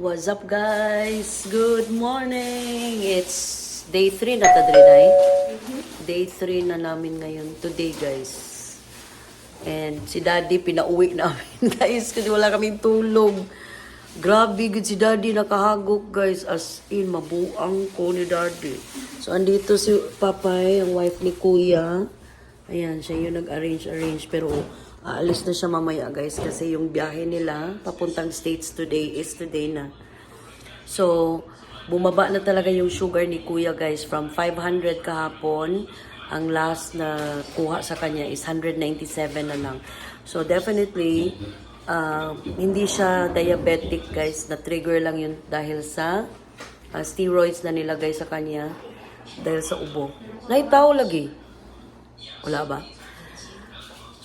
What's up guys? Good morning! It's day 3 na ta Drinay. Day 3 na namin ngayon today guys. And si daddy pinauwi namin guys kasi wala kaming tulog. Grabe good si daddy nakahagok guys as in mabuang ko ni daddy. So andito si Papay, ang wife ni Kuya. Ayan, siya yung nag-arrange-arrange pero aalis na siya mamaya guys kasi yung biyahe nila papuntang States today is today na. So, bumaba na talaga yung sugar ni Kuya guys from 500 kahapon. Ang last na kuha sa kanya is 197 na lang. So, definitely, uh, hindi siya diabetic guys. Na-trigger lang yun dahil sa uh, steroids na nilagay sa kanya dahil sa ubo. Naitaw lagi. Wala ba?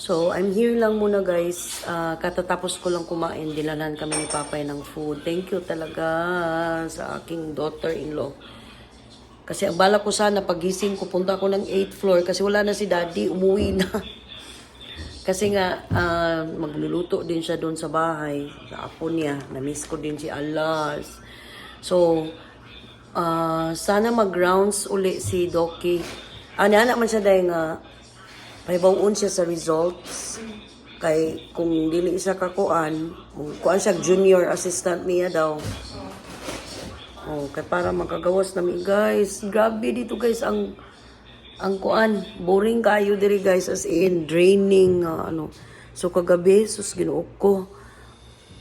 So, I'm here lang muna guys. Ah, katatapos ko lang kumain. Dilanan kami ni Papay ng food. Thank you talaga sa aking daughter-in-law. Kasi ang bala ko sana, pagising ko, punta ako ng 8th floor kasi wala na si daddy, umuwi na. kasi nga, ah, magluluto din siya doon sa bahay, sa apo niya. Na-miss ko din si Alas. So, ah, sana mag-rounds uli si Doki. Ah, anak man siya dahil nga, Pahibawon siya sa results. Kay kung dili isa ka kuan, kuan siya junior assistant niya daw. Oh, kay para makagawas nami guys. Grabe dito guys ang ang kuan, boring kayo diri guys as in draining uh, ano. So kagabi sus ginuok ko.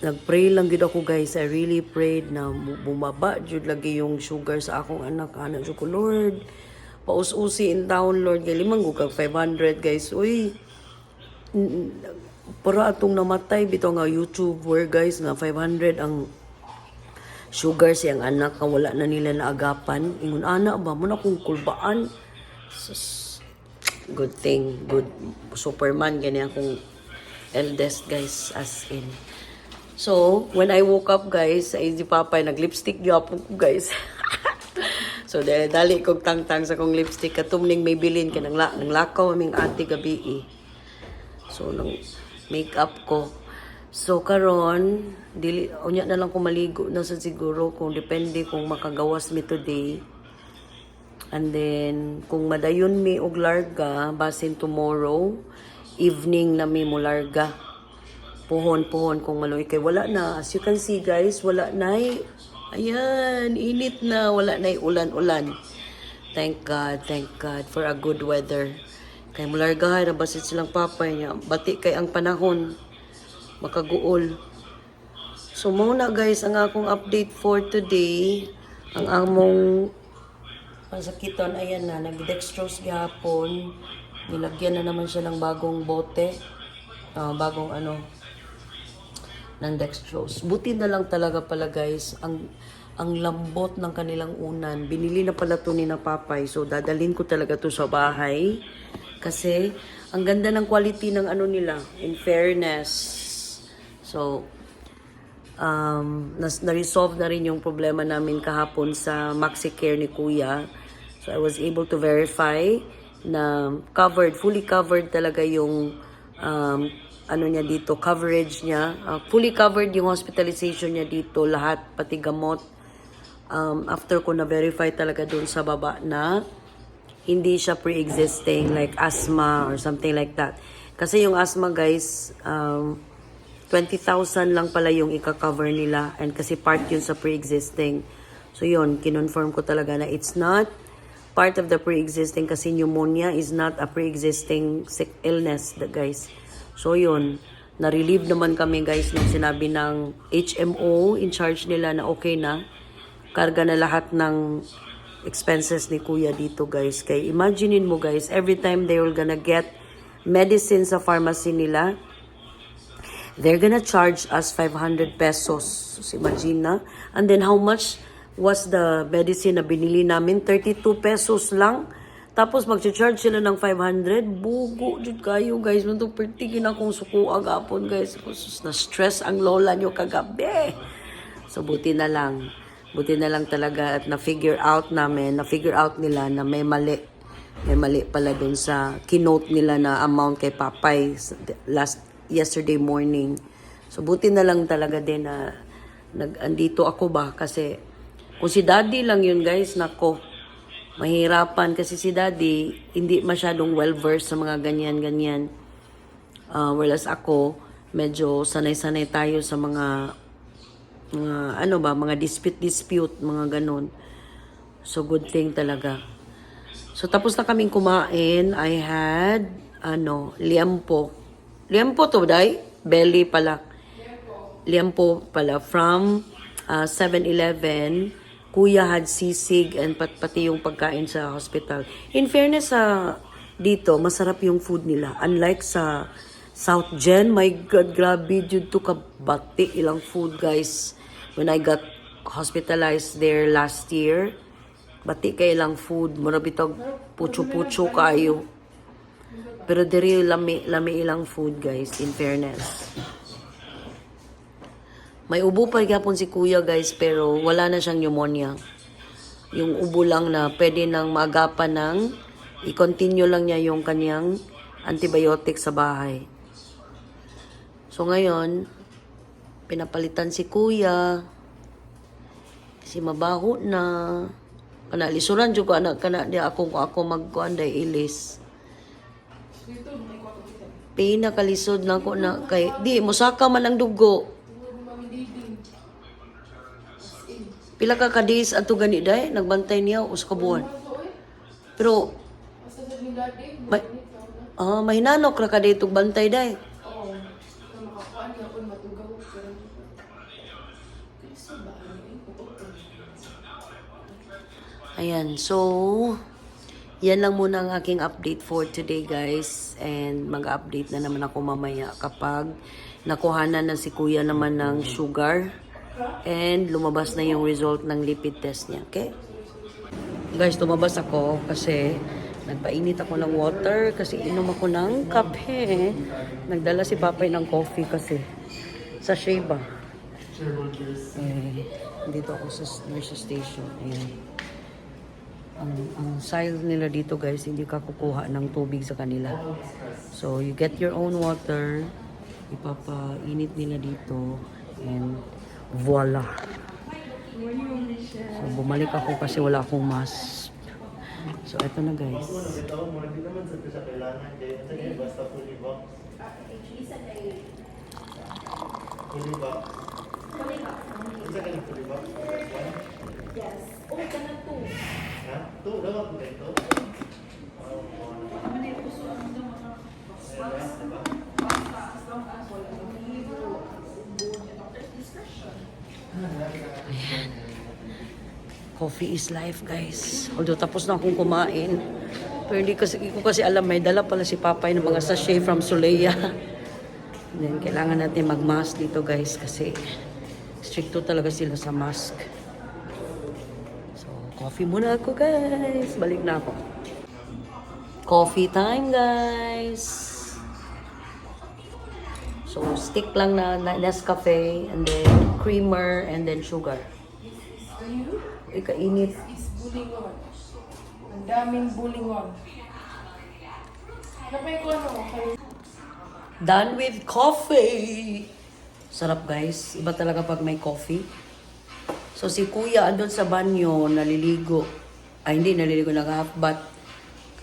Nagpray lang gid ako guys. I really prayed na bu- bumaba jud lagi yung sugar sa akong anak. Anak so ko Lord. Paus-usi in town Lord. Kay limang kag 500 guys. Uy. Para atong namatay bitaw nga YouTuber guys nga 500 ang sugar siyang anak nga wala na nila naagapan. Ingon ana ba mo na kung kulbaan. Good thing, good Superman gani akong eldest guys as in. So, when I woke up guys, sa Easy Papay, nag-lipstick gyapon ko guys. so, dali, dali kog tangtang sa kong lipstick. Katumning may bilin ka nang, nang lakaw aming ate gabi eh. So, nang makeup ko. So, karon dili, unya na lang ko maligo na sa siguro kung depende kung makagawas mi today. And then, kung madayon mi og larga, basin tomorrow, evening na mi mo larga. Puhon-puhon kung maloy kay wala na. As you can see guys, wala na Ayan, init na. Wala na ulan-ulan. Thank God, thank God for a good weather. Kay mulargahay na basit silang papay niya. Bati kay ang panahon. Makaguol. So muna guys, ang akong update for today, ang among pasakiton, ayan na, nag-dextrose gihapon. Nilagyan na naman siya ng bagong bote. Ah, bagong ano, ng dextrose. Buti na lang talaga pala guys, ang ang lambot ng kanilang unan. Binili na pala to ni na papay. So, dadalhin ko talaga to sa bahay. Kasi, ang ganda ng quality ng ano nila. In fairness. So, um, na-resolve na rin yung problema namin kahapon sa MaxiCare ni Kuya. So, I was able to verify na covered, fully covered talaga yung um, ano niya dito, coverage niya. Uh, fully covered yung hospitalization niya dito, lahat, pati gamot. Um, after ko na-verify talaga dun sa baba na hindi siya pre-existing like asthma or something like that. Kasi yung asthma guys, um, 20,000 lang pala yung ika-cover nila and kasi part yun sa pre-existing. So yun, kinonfirm ko talaga na it's not part of the pre-existing kasi pneumonia is not a pre-existing sick illness guys. So yun, na-relieve naman kami guys nung sinabi ng HMO in charge nila na okay na. Karga na lahat ng expenses ni kuya dito guys. Kay imaginein mo guys, every time they were gonna get medicine sa pharmacy nila, they're gonna charge us 500 pesos. So, imagine na. And then how much was the medicine na binili namin? 32 pesos lang. Tapos mag-charge sila ng 500. Bugo, jud kayo guys. Nung pertigin akong suko agapon guys. Na-stress ang lola nyo kagabi. So buti na lang. Buti na lang talaga at na-figure out namin, na-figure out nila na may mali. May mali pala dun sa kinote nila na amount kay Papay last yesterday morning. So buti na lang talaga din na nag andito ako ba kasi kung si daddy lang yun guys nako mahirapan. Kasi si daddy hindi masyadong well versed sa mga ganyan ganyan. Ah, whereas ako medyo sanay-sanay tayo sa mga mga ano ba mga dispute dispute mga ganun. So good thing talaga. So tapos na kaming kumain. I had ano liampo. Liampo to day? Belly pala. Liampo. Pala from uh, 7-Eleven. Kuya had sisig and pat pati yung pagkain sa hospital. In fairness sa dito, masarap yung food nila. Unlike sa South Gen, my God, grabe dyan to kabati ilang food, guys. When I got hospitalized there last year, bati kay ilang food. Mura bitog pucho-pucho kayo. Pero diri lami, lami ilang food, guys, in fairness. May ubo pa gapon si kuya guys pero wala na siyang pneumonia. Yung ubo lang na pwede nang maagapan ng i-continue lang niya yung kanyang antibiotic sa bahay. So ngayon, pinapalitan si kuya kasi mabaho na kana lisuran ko anak kana di ako kung ako magkuan day ilis. Pina kalisod na ko na kay di musaka man ang dugo. Pila ka kadis ato gani day nagbantay niya us ka buwan. Pero may ah may nanok ra ka dito bantay day. Ayan, so yan lang muna ang aking update for today guys and mag-update na naman ako mamaya kapag nakuhanan na si kuya naman ng sugar and lumabas na yung result ng lipid test niya, okay? Guys, lumabas ako kasi nagpainit ako ng water kasi inom ako ng kape. Nagdala si Papay ng coffee kasi sa Sheba. Eh, dito ako sa nurse station. Ayan. Ang, ang style nila dito guys, hindi ka kukuha ng tubig sa kanila. So, you get your own water, ipapainit nila dito, and voila. So, bumalik ako kasi wala akong mask. So, eto na guys. Ito mo, hindi naman sa siya kailangan. Kaya ito ngayon, basta fully box. Fully box. Isa ka ng fully box? Yes. Oh, kana to. Ito. Coffee is life, guys. Although tapos na akong kumain. Pero hindi kasi, ko kasi alam, may dala pala si Papay ng mga sachet from Suleya. Then, kailangan natin mag-mask dito, guys, kasi stricto talaga sila sa mask. So, coffee muna ako, guys. Balik na ako. Coffee time, guys. So, stick lang na, na Nescafe, and then creamer, and then sugar. Ikainit. is bulingon. Ang daming bulingon. Napay ko ano, kay Done with coffee. Sarap guys. Iba talaga pag may coffee. So si kuya andun sa banyo, naliligo. Ay hindi, naliligo na half bath.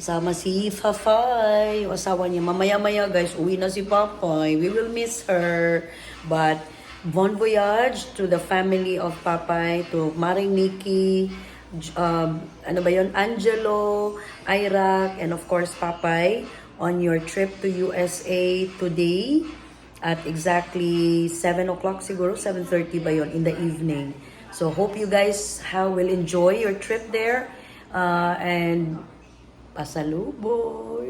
Kasama si Fafay, yung asawa niya. Mamaya-maya guys, uwi na si Papay. We will miss her. But bon voyage to the family of Papay, to Maring Nikki, um, ano ba yon Angelo, Irak, and of course Papay on your trip to USA today at exactly 7 o'clock siguro, 7.30 ba yon in the evening. So hope you guys how will enjoy your trip there. Uh, and pasalubong.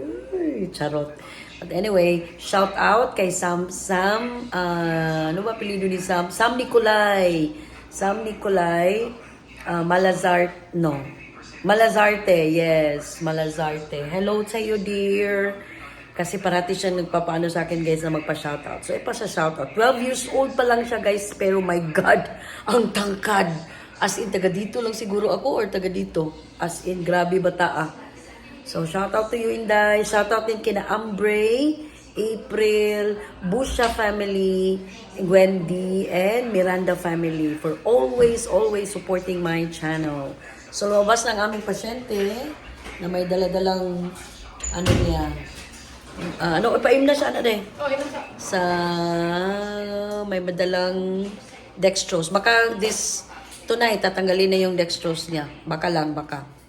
Charot. But anyway, shout out kay Sam, Sam, uh, ano ba apelido ni Sam? Sam Nicolay. Sam Nicolay, uh, Malazart, no. Malazarte, yes, Malazarte. Hello sa iyo, dear. Kasi parati siya nagpapaano sa akin, guys, na magpa-shoutout. So, ipasa shoutout. 12 years old pa lang siya, guys. Pero my God, ang tangkad. As in, taga dito lang siguro ako or taga dito. As in, grabe bata ah. So, shout out to you, Inday. Shout out din kina Ambre April, Busha family, Wendy, and Miranda family for always, always supporting my channel. So, lumabas ng aming pasyente na may daladalang ano niya. Ah, ano, ipaim na siya, ano din? Oh. Sa may madalang dextrose. Baka this, tonight, tatanggalin na yung dextrose niya. Baka lang, baka.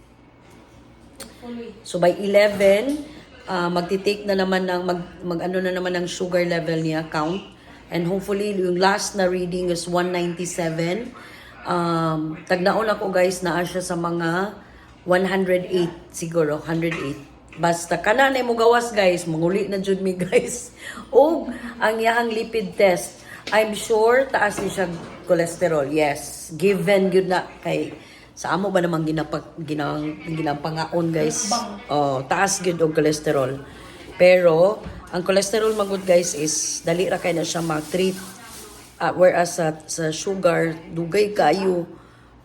So by 11, uh, magti-take na naman ng mag, mag ano na naman ng sugar level niya count. And hopefully yung last na reading is 197. Um, tagnaon ako guys na siya sa mga 108 siguro, 108. Basta kananay mo gawas guys, manguli na jud mi guys. O ang iyahang lipid test, I'm sure taas ni siya cholesterol. Yes, given good na kay sa amo ba namang ginapag ginang ginampangaon guys. Oh, taas gyud og cholesterol. Pero ang cholesterol magud guys is dali ra kay na siya ma-treat Ah, whereas sa, sa sugar dugay kayo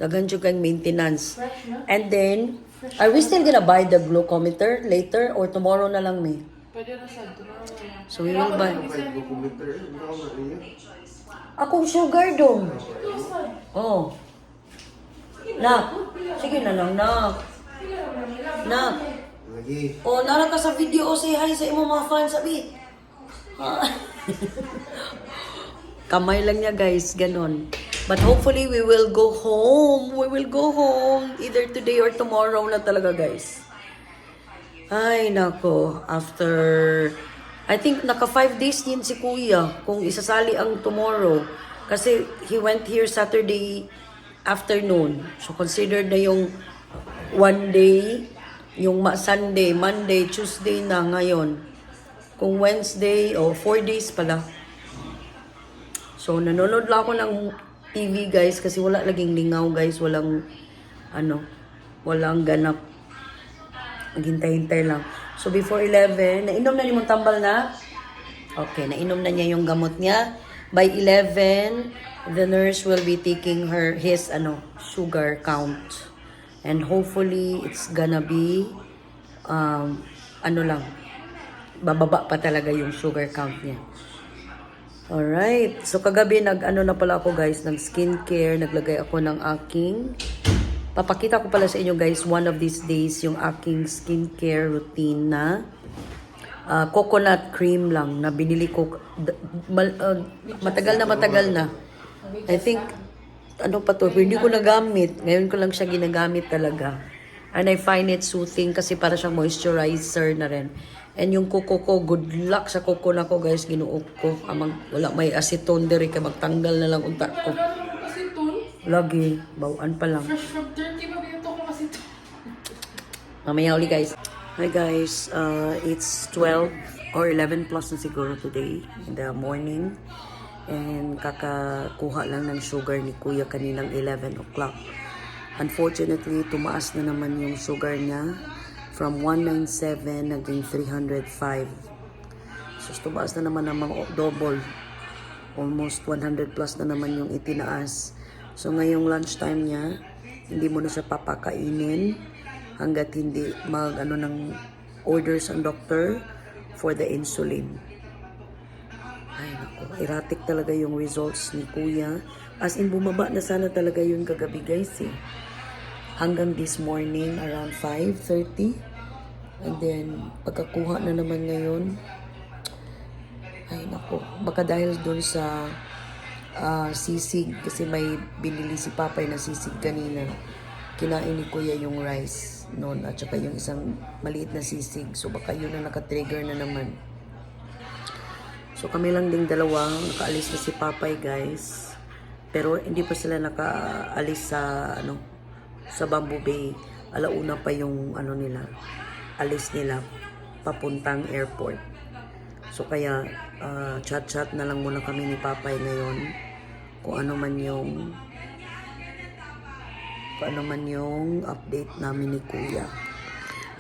daghan jud kang maintenance. And then are we still gonna buy the glucometer later or tomorrow na lang may? Pwede na sa. Tomorrow. So we will buy. Akong sugar dong. Oh. Nak. Sige na lang, nak. Nak. Lagi. Oh, nara ka sa video o say hi sa imo mga fans sabi. Ah. Kamay lang niya guys, ganon. But hopefully we will go home. We will go home either today or tomorrow na talaga guys. Ay, nako. After, I think naka five days din si kuya kung isasali ang tomorrow. Kasi he went here Saturday afternoon. So considered na yung one day, yung Sunday, Monday, Tuesday na ngayon. Kung Wednesday, o four days pala. So, nanonood lang ako ng TV guys kasi wala laging lingaw guys. Walang, ano, walang ganap. Maghintay-hintay lang. So, before 11, nainom na mong tambal na? Okay, nainom na niya yung gamot niya. By 11, the nurse will be taking her, his, ano, sugar count. And hopefully, it's gonna be, um, ano lang, bababa pa talaga yung sugar count niya. Alright. So, kagabi, nag-ano na pala ako, guys, ng skincare. Naglagay ako ng aking... Papakita ko pala sa inyo, guys, one of these days, yung aking skincare routine na ah, coconut cream lang na binili ko. mal- ah, matagal na matagal na. I think, ano pa to, hindi ko nagamit. Ngayon ko lang siya ginagamit talaga. And I find it soothing kasi para siyang moisturizer na rin. And yung kuko ko, good luck sa kuko na ko guys, ginuok ko. Amang, wala may acetone diri kay magtanggal na lang unta ko. Lagi, bawaan pa lang. Fresh from Turkey ba dito ko tun. Mamaya uli guys. Hi guys, uh, it's 12 or 11 plus na siguro today in the morning. And kakakuha lang ng sugar ni kuya kaninang 11 o'clock. Unfortunately, tumaas na naman yung sugar niya from 197 naging 305. So, tumaas na naman ng double. Almost 100 plus na naman yung itinaas. So, ngayong lunchtime niya, hindi mo na siya papakainin hanggat hindi mag ano ng orders ang doctor for the insulin. Ay nako, erratic talaga yung results ni kuya. As in, bumaba na sana talaga yun kagabi guys eh. Hanggang this morning around 5.30. And then, pagkakuha na naman ngayon, ay nako, baka dahil dun sa ah, sisig, kasi may binili si Papay na sisig kanina. Kinain ni Kuya yung rice noon at saka yung isang maliit na sisig. So baka yun na nakatrigger na naman. So kami lang ding dalawa, nakaalis na si Papay guys. Pero hindi pa sila nakaalis sa ano sa Bamboo Bay. Alauna pa yung ano nila, alis nila papuntang airport. So kaya ah, chat-chat na lang muna kami ni Papay ngayon kung ano man yung kung ano man yung update namin ni Kuya.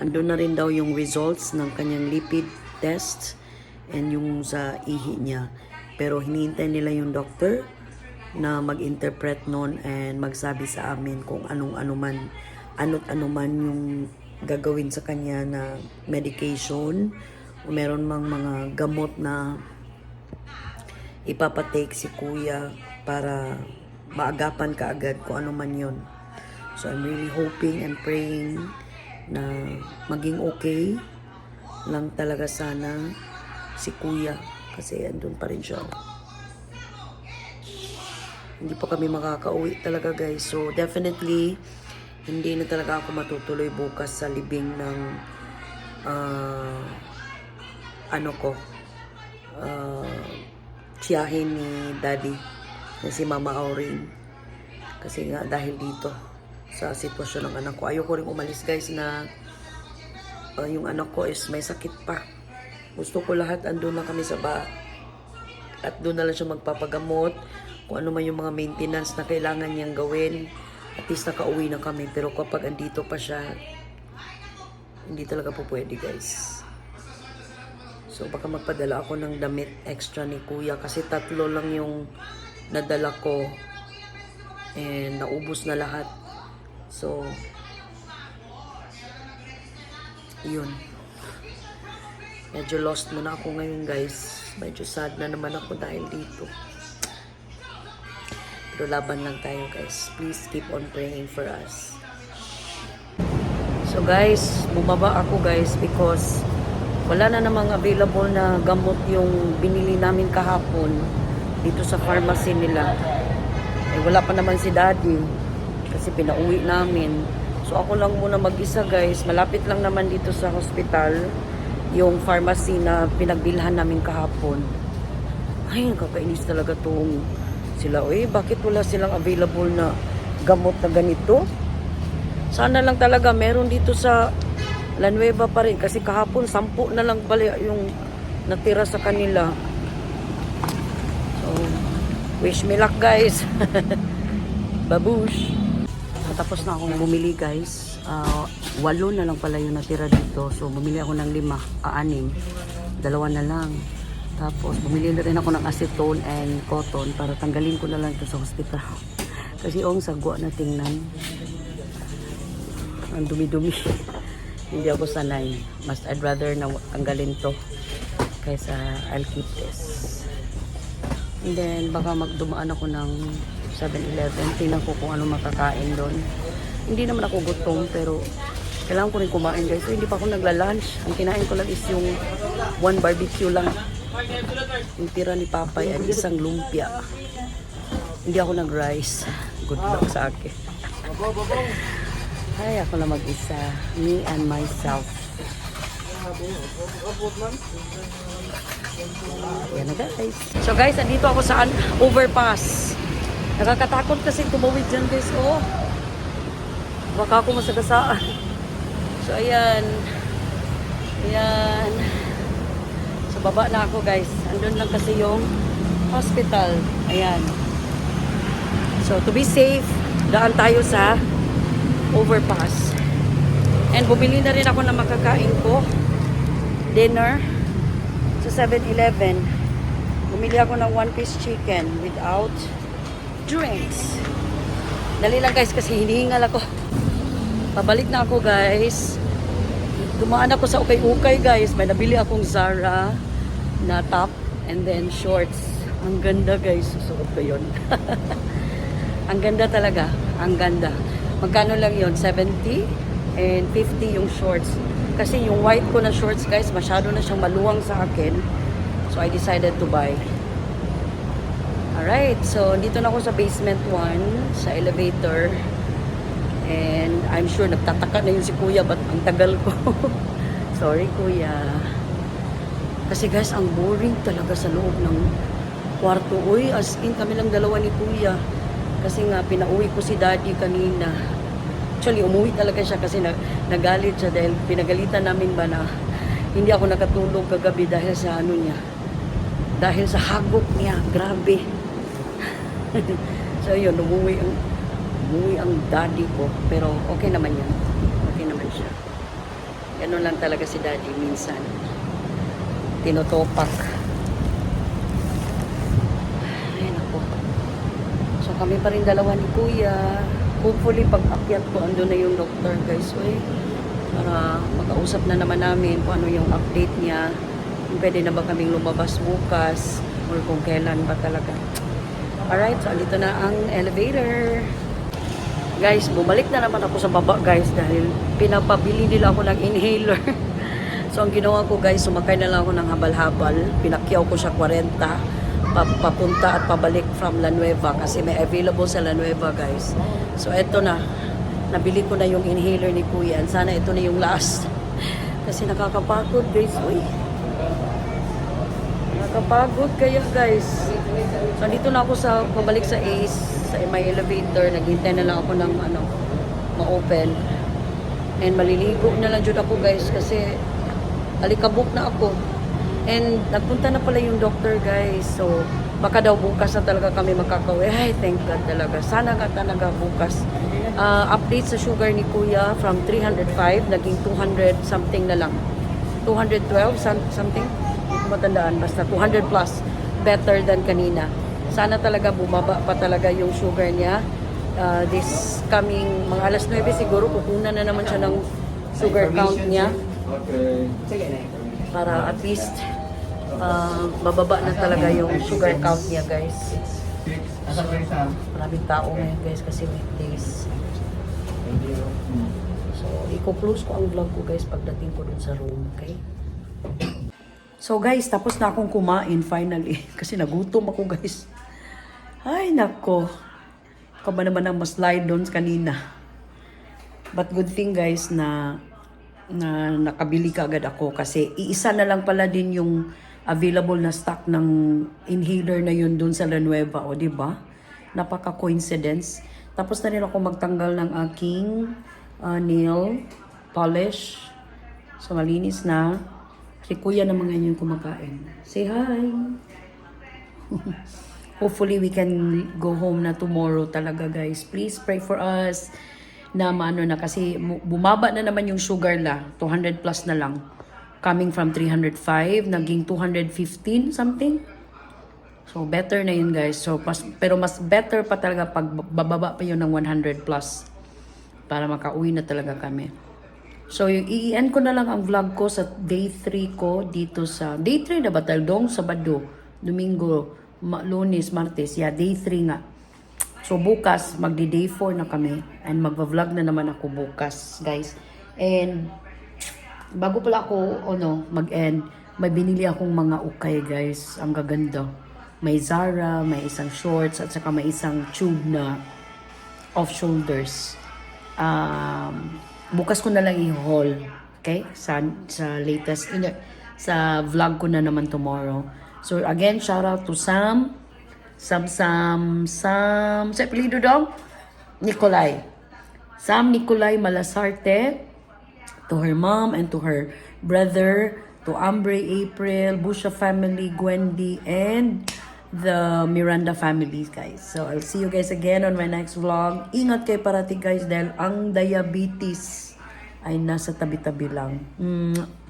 Andun na rin daw yung results ng kanyang lipid test and yung sa ihi niya. Pero hinihintay nila yung doctor na mag-interpret nun and magsabi sa amin kung anong ano man, ano't ano man yung gagawin sa kanya na medication o meron mang mga gamot na ipapatake si kuya para maagapan ka agad kung ano man yon. So I'm really hoping and praying na maging okay lang talaga sana si kuya kasi andun pa rin siya. Hindi pa kami makakauwi talaga guys. So definitely hindi na talaga ako matutuloy bukas sa libing ng ah, ano ko uh, tiyahin ni daddy na si mama Aurin kasi nga dahil dito sa sitwasyon ng anak ko. Ayoko rin umalis guys na uh, yung anak ko is may sakit pa. Gusto ko lahat andun lang kami sa ba at doon na lang siya magpapagamot. Kung ano man yung mga maintenance na kailangan niyang gawin at least nakauwi na kami. Pero kapag andito pa siya hindi talaga po pwede guys. So baka magpadala ako ng damit extra ni kuya kasi tatlo lang yung nadala ko. And naubos na lahat. So yun. Medyo lost muna ako ngayon guys. Medyo sad na naman ako dahil dito. Pero laban lang tayo guys. Please keep on praying for us. So guys, bumaba ako guys because wala na namang available na gamot yung binili namin kahapon dito sa pharmacy nila. Eh, wala pa naman si daddy kasi pinauwi namin. So ako lang muna mag-isa guys. Malapit lang naman dito sa hospital yung pharmacy na pinagbilhan namin kahapon. Ay, kakainis talaga tong sila. Eh, bakit wala silang available na gamot na ganito? Sana lang talaga meron dito sa La Nueva pa rin kasi kahapon sampu na lang pala yung natira sa kanila. So, wish me luck guys. Babush. Tapos na akong bumili guys. Ah, walo na lang pala yung natira dito. So, bumili ako ng lima, ah, anim. Dalawa na lang. Tapos, bumili na rin ako ng acetone and cotton para tanggalin ko na lang ito sa hospital. Kasi ang sagwa na tingnan. Ang dumi-dumi. Hindi ako sanay. Mas I'd rather na tanggalin to kaysa I'll keep this. And then baka magdumaan ako ng 7-Eleven. Tingnan ko kung ano makakain doon. Hindi naman ako gutom pero kailangan ko rin kumain guys. So, hindi pa ako nagla-lunch. Ang kinain ko lang is yung one barbecue lang. Yung tira ni Papay at isang lumpia. Hindi ako nag-rice. Good luck sa akin. Ay, ako na mag-isa. Me and myself. Yan na guys. So guys, andito ako sa overpass. Nakakatakot kasi tumawid dyan guys. Oh. Baka ako masagasaan. So ayan. Ayan. So baba na ako guys. Andun lang kasi yung hospital. Ayan. So to be safe, daan tayo sa overpass. And bumili na rin ako ng makakain ko. Dinner sa 7-Eleven. Bumili ako ng one-piece chicken without drinks. Dali lang guys kasi hinihingal ako. Pabalik na ako guys. Dumaan ako sa ukay-ukay guys. May nabili akong Zara na top and then shorts. Ang ganda guys. Susuot ko yun. Ang ganda talaga. Ang ganda. Magkano lang yon 70 and 50 yung shorts. Kasi yung white ko na shorts guys, masyado na siyang maluwang sa akin. So I decided to buy. Alright, so dito na ako sa basement 1, sa elevator. And I'm sure nagtataka na yun si kuya, ba't ang tagal ko? Sorry kuya. Kasi guys, ang boring talaga sa loob ng kwarto. Uy, as in kami lang dalawa ni kuya. Kasi nga, pinauwi ko si daddy kanina. Actually, umuwi talaga siya kasi na, nagalit siya dahil pinagalitan namin ba na hindi ako nakatulog kagabi dahil sa ano niya. Dahil sa hagok niya. Grabe. so yun, umuwi ang, umuwi ang daddy ko. Pero okay naman yan. Okay naman siya. Ganun lang talaga si daddy minsan. Tinotopak. Ay, naku. So kami pa rin dalawa ni Kuya. Hopefully pag akyat ko, ando na yung doctor guys. Uy, para makausap na naman namin kung ano yung update niya. kung pwede na ba kaming lumabas bukas or kung kailan ba talaga. Alright, so dito na ang elevator. Guys, bumalik na naman ako sa baba guys dahil pinapabili nila ako ng inhaler. so ang ginawa ko guys, sumakay na lang ako ng habal-habal. Pinakyaw ko siya 40 pa- papunta at pabalik from La Nueva kasi may available sa La Nueva guys. So eto na, nabili ko na yung inhaler ni Kuya. Sana ito na yung last. kasi nakakapagod guys. Uy, Nakapagod kaya guys. So dito na ako sa pabalik sa Ace, sa my elevator, naghintay na lang ako ng ano, ma-open. And maliligo na lang jud ako guys kasi alikabok na ako. And nagpunta na pala yung doctor guys. So baka daw bukas na talaga kami makakauwi. Ay, thank God talaga. Sana nga talaga bukas. Ah, update sa sugar ni Kuya from 305 naging 200 something na lang. 212 some- something ko matandaan basta 200 plus better than kanina sana talaga bumaba pa talaga yung sugar niya Uh, this coming mga alas 9 siguro kukunan na naman siya ng sugar count niya Okay. Para at least uh, bababa na talaga yung sugar count niya guys isa? maraming tao ngayon guys kasi weekdays So, i-close ko ang vlog ko guys pagdating ko dun sa room, okay? So guys, tapos na akong kumain finally. Kasi nagutom ako guys. Ay, nako. Ka ba naman ang slide doon kanina? But good thing guys na na nakabili ka agad ako kasi iisa na lang pala din yung available na stock ng inhaler na yun doon sa La Nueva, o ba? Napaka coincidence. Tapos na rin ako magtanggal ng aking uh, nail polish. So malinis na. Si kuya naman ngayon kumakain. Say hi! Hopefully we can go home na tomorrow talaga guys. Please pray for us na maano na kasi bumaba na naman yung sugar la. 200 plus na lang. Coming from 305, naging 215 something. So better na yun guys. So mas, pero mas better pa talaga pag bababa pa yun ng 100 plus para makauwi na talaga kami. So, i-end ko na lang ang vlog ko sa day 3 ko dito sa... Day 3 na ba? Taldong, Sabado, Domingo, Lunes, Martes. Yeah, day 3 nga. So, bukas, magdi-day 4 na kami. And magva-vlog na naman ako bukas, guys. And, bago pala ako, ano, mag-end, may binili akong mga ukay, guys. Ang gaganda. May Zara, may isang shorts, at saka may isang tube na off shoulders. Um, bukas ko na lang i-haul. Okay? Sa, sa latest, hindi, sa vlog ko na naman tomorrow. So, again, shout out to Sam. Sam, Sam, Sam, sa apelido daw? Nicolay. Sam Nicolay Malasarte. To her mom and to her brother. To Ambre, April, Busha family, Gwendy, and the Miranda family, guys. So, I'll see you guys again on my next vlog. Ingat kayo parati, guys, dahil ang diabetes ay nasa tabi-tabi lang. Mm.